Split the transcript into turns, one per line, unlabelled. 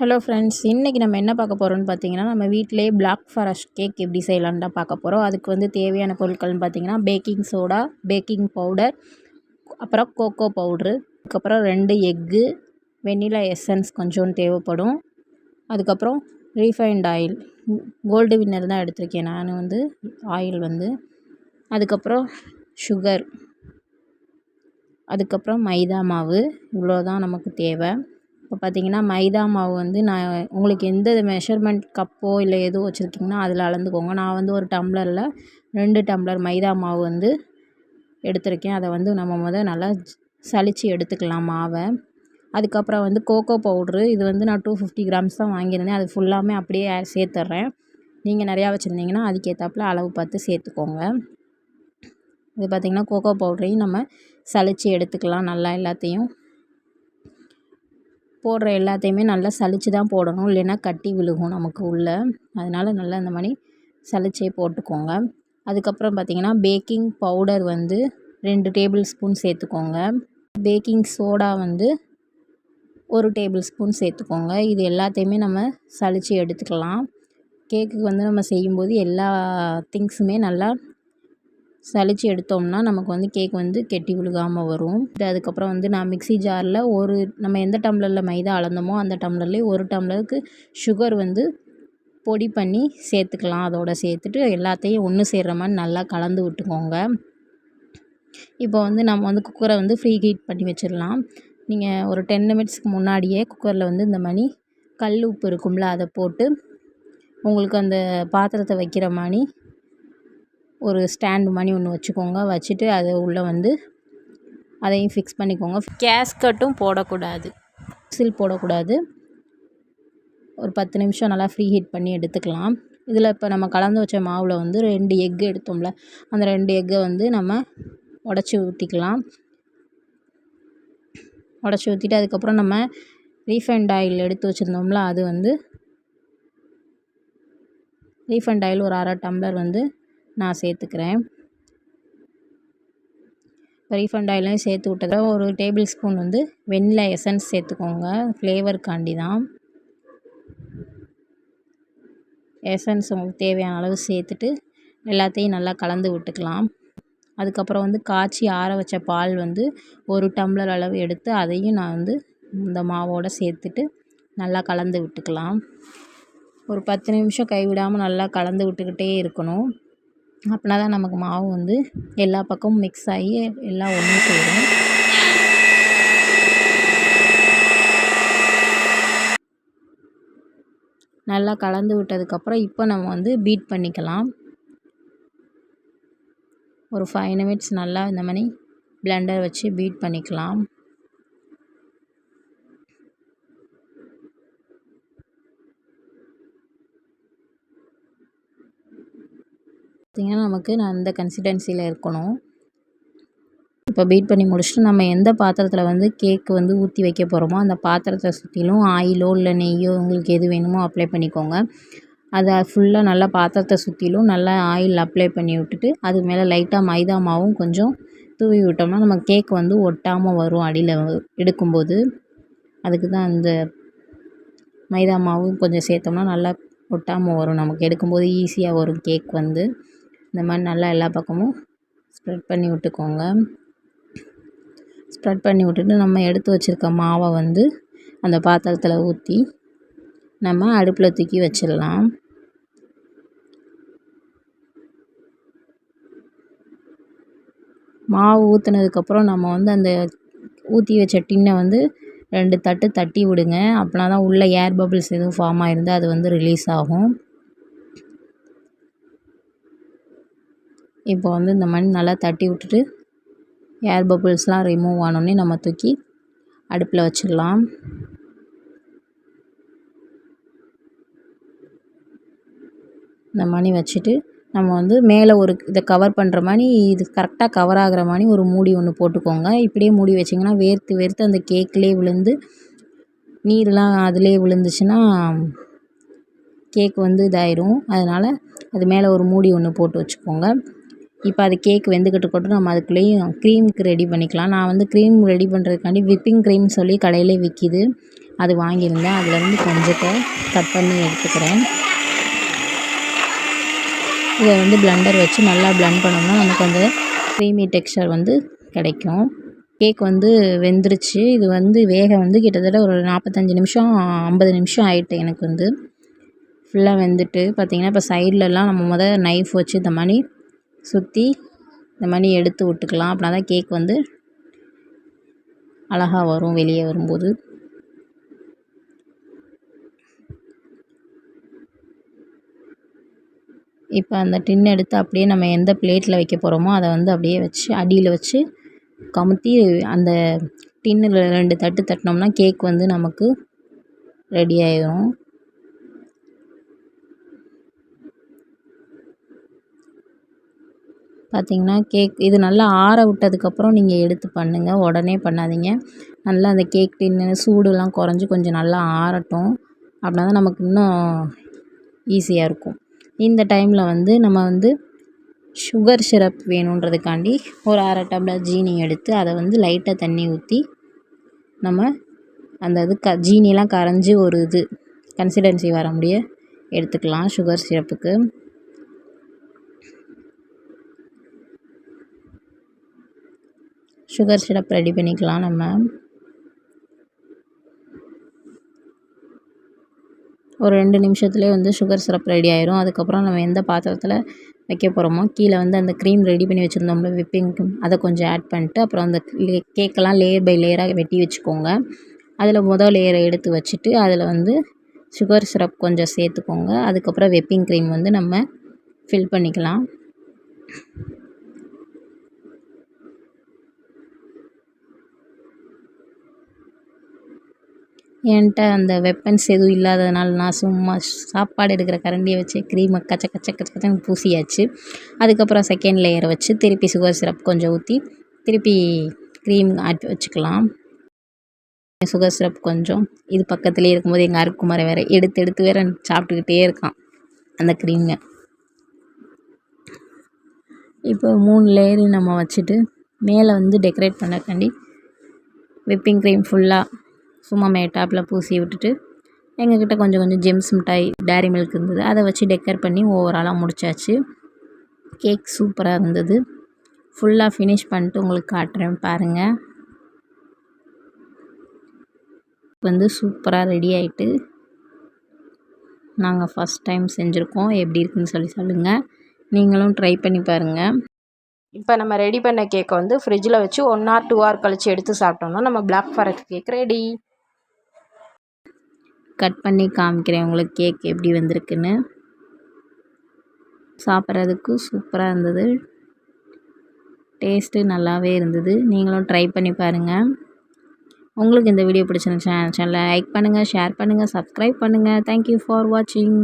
Hello friends இன்றைக்கி நம்ம என்ன பார்க்க போகிறோம்னு பார்த்தீங்கன்னா நம்ம வீட்டிலே பிளாக் ஃபாரஸ்ட் கேக் எப்படி செய்யலான்னு தான் பார்க்க போகிறோம் அதுக்கு வந்து தேவையான பொருட்கள்னு பார்த்தீங்கன்னா பேக்கிங் சோடா பேக்கிங் பவுடர் அப்புறம் கோகோ பவுட்ரு அதுக்கப்புறம் ரெண்டு எக்கு வெண்ணிலா எசன்ஸ் கொஞ்சோண்டு தேவைப்படும். அதுக்கப்புறம் ரீஃபைண்ட் ஆயில் கோல்டு வின்னர் தான் எடுத்திருக்கேன். நான் வந்து ஆயில் வந்து. அதுக்கப்புறம் சுகர் அதுக்கப்புறம் மைதா மாவு இவ்வளோ தான் நமக்கு தேவை. இப்போ பார்த்தீங்கன்னா மைதா மாவு வந்து நான் உங்களுக்கு எந்த மெஷர்மெண்ட் கப்போ இல்லை எதுவும் வச்சுருக்கீங்கன்னா அதில் அளந்துக்கோங்க. நான் வந்து ஒரு டம்ளரில் ரெண்டு டம்ளர் மைதா மாவு வந்து எடுத்திருக்கேன். அதை வந்து நம்ம முதல் நல்லா சலித்து எடுத்துக்கலாம் மாவை. அதுக்கப்புறம் வந்து கோகோ பவுட்ரு இது வந்து நான் டூ ஃபிஃப்டி கிராம்ஸ் தான் வாங்கியிருந்தேன். அது ஃபுல்லாமே அப்படியே சேர்த்துட்றேன் நீங்கள் நிறையா வச்சுருந்தீங்கன்னா அதுக்கேற்றாப்புல அளவு பார்த்து சேர்த்துக்கோங்க. இது பார்த்திங்கன்னா கோகோ பவுட்ரையும் நம்ம சலித்து எடுத்துக்கலாம் நல்லா எல்லாத்தையும். போடுற எல்லாத்தையுமே நல்லா சலித்து தான் போடணும். இல்லைன்னா கட்டி விழுகும் நமக்கு உள்ளே. அதனால் நல்லா இந்த மாதிரி சலிச்சே போட்டுக்கோங்க. அதுக்கப்புறம் பார்த்திங்கன்னா பேக்கிங் பவுடர் வந்து ரெண்டு டேபிள் ஸ்பூன் சேர்த்துக்கோங்க. பேக்கிங் சோடா வந்து ஒரு டேபிள் ஸ்பூன் சேர்த்துக்கோங்க. இது எல்லாத்தையுமே நம்ம சலித்து எடுத்துக்கலாம். கேக்குக்கு வந்து நம்ம செய்யும்போது எல்லா திங்ஸுமே நல்லா சலித்து எடுத்தோம்னா நமக்கு வந்து கேக் வந்து கெட்டி விழுகாமல் வரும். இது அதுக்கப்புறம் வந்து நான் மிக்ஸி ஜாரில் ஒரு நம்ம எந்த டம்ளரில் மைதா அளந்தோமோ அந்த டம்ளர்லேயே ஒரு டம்ளருக்கு சுகர் வந்து பொடி பண்ணி சேர்த்துக்கலாம். அதோட சேர்த்துட்டு எல்லாத்தையும் ஒன்று சேர்கிற மாதிரி நல்லா கலந்து விட்டுக்கோங்க. இப்போ வந்து நம்ம வந்து குக்கரை வந்து ஃப்ரீ ஹீட் பண்ணி வச்சிடலாம். நீங்கள் ஒரு டென் மினிட்ஸ்க்கு முன்னாடியே குக்கரில் வந்து இந்த மாதிரி கல் உப்பு இருக்கும்ல அதை போட்டு உங்களுக்கு அந்த பாத்திரத்தை வைக்கிற மாதிரி ஒரு ஸ்டாண்டு மாதிரி ஒன்று வச்சுக்கோங்க. வச்சுட்டு அது உள்ளே வந்து அதையும் ஃபிக்ஸ் பண்ணிக்கோங்க. கேஸ்கட்டும் போடக்கூடாது. சில் போடக்கூடாது. ஒரு பத்து நிமிஷம் நல்லா ஃப்ரீ ஹீட் பண்ணி எடுத்துக்கலாம். இதில் இப்போ நம்ம கலந்து வச்ச மாவில் வந்து ரெண்டு எக்கு எடுத்தோம்ல. அந்த ரெண்டு எக்கை வந்து நம்ம உடச்சி ஊற்றிக்கலாம் உடச்சி ஊற்றிட்டு அதுக்கப்புறம் நம்ம ரீஃபைண்ட் ஆயில் எடுத்து வச்சுருந்தோம்ல அது வந்து ரீஃபைண்ட் ஆயில் ஒரு அரை டம்ளர் வந்து நான் சேர்த்துக்கிறேன். ரீஃபண்ட் ஆயிலையும் சேர்த்து விட்டதை? ஒரு டேபிள் ஸ்பூன் வந்து வெண்ணிலா எசன்ஸ் சேர்த்துக்கோங்க. ஃப்ளேவருக்காண்டி தான். எசன்ஸ் உங்களுக்கு தேவையான அளவு சேர்த்துட்டு எல்லாத்தையும் நல்லா கலந்து விட்டுக்கலாம். அதுக்கப்புறம் வந்து காய்ச்சி ஆற வச்ச பால் வந்து ஒரு டம்ளர் அளவு எடுத்து அதையும் நான் வந்து இந்த மாவோடு சேர்த்துட்டு நல்லா கலந்து விட்டுக்கலாம். ஒரு பத்து நிமிஷம் கைவிடாமல் நல்லா கலந்து விட்டுக்கிட்டே இருக்கணும். அப்படின்னா தான் நமக்கு மாவு வந்து எல்லா பக்கமும் மிக்ஸ் ஆகி எல்லாம் ஒன்று சேரும் நல்லா கலந்து விட்டதுக்கப்புறம் இப்போ நம்ம வந்து பீட் பண்ணிக்கலாம். ஒரு ஃபைவ் நிமிட்ஸ் நல்லா இந்த மாதிரி பிளெண்டர் வச்சு பீட் பண்ணிக்கலாம். பார்த்திங்கன்னா நமக்கு நான் கன்சிஸ்டன்சியில் இருக்கணும். இப்போ பீட் பண்ணி முடிச்சுட்டு நம்ம எந்த பாத்திரத்தில் வந்து கேக் வந்து ஊற்றி வைக்க போகிறோமோ அந்த பாத்திரத்தை சுற்றிலும் ஆயிலோ இல்லை நெய்யோ உங்களுக்கு எது வேணுமோ அப்ளை பண்ணிக்கோங்க. அதை ஃபுல்லாக நல்லா பாத்திரத்தை சுற்றிலும் நல்லா ஆயில் அப்ளை பண்ணி விட்டுட்டு அது மேலே லைட்டாக மைதா மாவும் கொஞ்சம் தூவி விட்டோம்னா நம்ம கேக் வந்து ஒட்டாமல் வரும் அடியில் எடுக்கும்போது. அதுக்கு தான் அந்த மைதா மாவும் கொஞ்சம் சேர்த்தோம்னா நல்லா ஒட்டாமல் வரும். நமக்கு எடுக்கும்போது ஈஸியாக வரும் கேக் வந்து. இந்த மாதிரி நல்லா எல்லா பக்கமும் ஸ்ப்ரெட் பண்ணி விட்டுக்கோங்க. ஸ்ப்ரெட் பண்ணி விட்டுட்டு நம்ம எடுத்து வச்சுருக்க மாவை வந்து அந்த பாத்திரத்தில் ஊற்றி நம்ம அடுப்பில் தூக்கி வச்சிடலாம். மாவு ஊற்றுனதுக்கப்புறம் நம்ம வந்து அந்த ஊற்றி வச்ச டின்னை வந்து ரெண்டு தட்டு தட்டி விடுங்க. அப்படின்னா தான் உள்ளே ஏர் பபிள்ஸ் எதுவும் ஃபார்ம் ஆகிருந்தால் அது வந்து ரிலீஸ் ஆகும். இப்போ வந்து இந்த மாதிரி நல்லா தட்டி விட்டுட்டு ஏர் பபுள்ஸ்லாம் ரிமூவ் ஆனோடனே நம்ம தூக்கி அடுப்பில் வச்சிடலாம். இந்த மாதிரி வச்சுட்டு நம்ம வந்து மேலே ஒரு இதை கவர் பண்ணுற மாதிரி இது கரெக்டாக கவர் ஆகிற மாதிரி ஒரு மூடி ஒன்று போட்டுக்கோங்க. இப்படியே மூடி வச்சிங்கன்னா வேர்த்து வேர்த்து அந்த கேக்லேயே விழுந்து நீர்லாம் அதிலே விழுந்துச்சுன்னா கேக் வந்து இதாயிரும். அதனால் அது மேலே ஒரு மூடி ஒன்று போட்டு வச்சுக்கோங்க. இப்போ அது கேக் வெந்துக்கிட்டு இருக்கட்டும் நம்ம அதுக்குள்ளேயும் க்ரீமுக்கு ரெடி பண்ணிக்கலாம். நான் வந்து க்ரீம் ரெடி பண்ணுறதுக்காண்டி விப்பிங் க்ரீம் சொல்லி கடையிலே விற்கிது அது வாங்கியிருந்தேன். அதுலேருந்து கொஞ்சத்தை கட் பண்ணி எடுத்துக்கிறேன். இதை வந்து பிளண்டர் வச்சு நல்லா பிளண்ட் பண்ணோம்னா நமக்கு அந்த க்ரீமி டெக்ஸ்சர் வந்து கிடைக்கும். கேக் வந்து வெந்துருச்சு. இது வந்து வேக வந்து கிட்டத்தட்ட ஒரு நாற்பத்தஞ்சு நிமிஷம் ஐம்பது நிமிஷம் ஆயிட்டு எனக்கு வந்து. ஃபுல்லாக வெந்துட்டு பார்த்திங்கன்னா இப்போ சைட்லலாம் நம்ம முத நைஃப் வச்சு இந்த மாதிரி சுற்றி இந்த மாதிரி எடுத்து விட்டுக்கலாம். அப்படின்னா தான் கேக் வந்து அழகாக வரும் வெளியே வரும்போது. இப்போ அந்த டின் எடுத்து அப்படியே நம்ம எந்த பிளேட்டில் வைக்க போகிறோமோ அதை வந்து அப்படியே வச்சு அடியில் வச்சு கமுத்தி அந்த டின்னில் ரெண்டு தட்டு தட்டினோம்னா கேக் வந்து நமக்கு ரெடி ஆயிடும் பார்த்திங்கன்னா கேக் இது நல்லா ஆற விட்டதுக்கப்புறம் நீங்கள் எடுத்து பண்ணுங்கள் உடனே பண்ணாதீங்க. நல்லா அந்த கேக் டின்னு சூடுலாம் குறைஞ்சி கொஞ்சம் நல்லா ஆறட்டும். அப்படின்னா தான் நமக்கு இன்னும் ஈஸியாக இருக்கும். இந்த டைமில் வந்து நம்ம வந்து சுகர் சிரப் வேணுன்றதுக்காண்டி ஒரு அரை டம்ளர் ஜீனி எடுத்து அதை வந்து லைட்டாக தண்ணி ஊற்றி நம்ம அந்த இது க ஜீனிலாம் கரைஞ்சி ஒரு இது கன்சிஸ்டன்சி வர முடிய எடுத்துக்கலாம் சுகர் சிரப்புக்கு. சுகர் சிரப் ரெடி பண்ணிக்கலாம் நம்ம. ஒரு ரெண்டு நிமிஷத்துலேயே வந்து சுகர் சிரப் ரெடி ஆயிரும். அதுக்கப்புறம் நம்ம எந்த பாத்திரத்தில் வைக்க போகிறோமோ கீழே வந்து அந்த க்ரீம் ரெடி பண்ணி வச்சுருந்தோம்ல விப்பிங் க்ரீம் அதை கொஞ்சம் ஆட் பண்ணிட்டு அப்புறம் அந்த லே கேக்கெல்லாம் லேயர் பை லேயராக வெட்டி வச்சுக்கோங்க. அதில் முதல் லேயரை எடுத்து வச்சுட்டு அதில் வந்து சுகர் சிரப் கொஞ்சம் சேர்த்துக்கோங்க. அதுக்கப்புறம் வெப்பிங் க்ரீம் வந்து நம்ம ஃபில் பண்ணிக்கலாம். என்கிட்ட அந்த வெப்பன்ஸ் எதுவும் இல்லாததுனால நான் சும்மா சாப்பாடு எடுக்கிற கரண்டியை வச்சு க்ரீமை கச்ச கச்ச கச்ச கச்சன்னு பூசியாச்சு. அதுக்கப்புறம் செகண்ட் லேயரை வச்சு திருப்பி சுகர் சிரப் கொஞ்சம் ஊற்றி திருப்பி க்ரீம் ஆட் வச்சுக்கலாம். சுகர் சிரப் கொஞ்சம் இது பக்கத்துலேயே இருக்கும்போது எங்கள் அருக்குமாரை வேறு எடுத்து எடுத்து வேற சாப்பிட்டுக்கிட்டே இருக்கான் அந்த க்ரீமை இப்போ மூணு லேயரு நம்ம வச்சுட்டு மேலே வந்து டெக்கரேட் பண்ணக்காண்டி விப்பிங் க்ரீம் ஃபுல்லாக சும்மா மேட்டாப்பில் பூசி விட்டுட்டு எங்கக்கிட்ட கொஞ்சம் கொஞ்சம் ஜெம்ஸ் மிட்டாய் டேரி மில்க் இருந்தது. அதை வச்சு டெக்கர் பண்ணி ஓவராலாக முடிச்சாச்சு. கேக் சூப்பராக இருந்தது. ஃபுல்லாக ஃபினிஷ் பண்ணிட்டு உங்களுக்கு காட்டுறேன் பாருங்கள் வந்து சூப்பராக ரெடி ஆகிட்டு நாங்கள் ஃபஸ்ட் டைம் செஞ்சுருக்கோம். எப்படி இருக்குன்னு சொல்லி சொல்லுங்கள் நீங்களும் ட்ரை பண்ணி பாருங்கள் இப்போ நம்ம ரெடி பண்ண கேக்கை வந்து ஃப்ரிட்ஜில் வச்சு ஒன் ஆர் டூ ஹவர் கழித்து எடுத்து சாப்பிட்டோம்னா நம்ம black forest cake ready cut பண்ணி காமிக்கிறேன். உங்களுக்கு கேக் எப்படி வந்திருக்குன்னு. சாப்பிட்றதுக்கு சூப்பராக இருந்தது. டேஸ்ட்டு நல்லாவே இருந்தது. நீங்களும் ட்ரை பண்ணி பாருங்கள் உங்களுக்கு இந்த வீடியோ பிடிச்சிருந்துச்சா சேனலை லைக் பண்ணுங்கள் ஷேர் பண்ணுங்கள் சப்ஸ்கிரைப் பண்ணுங்கள் தேங்க்யூ ஃபார் வாட்சிங்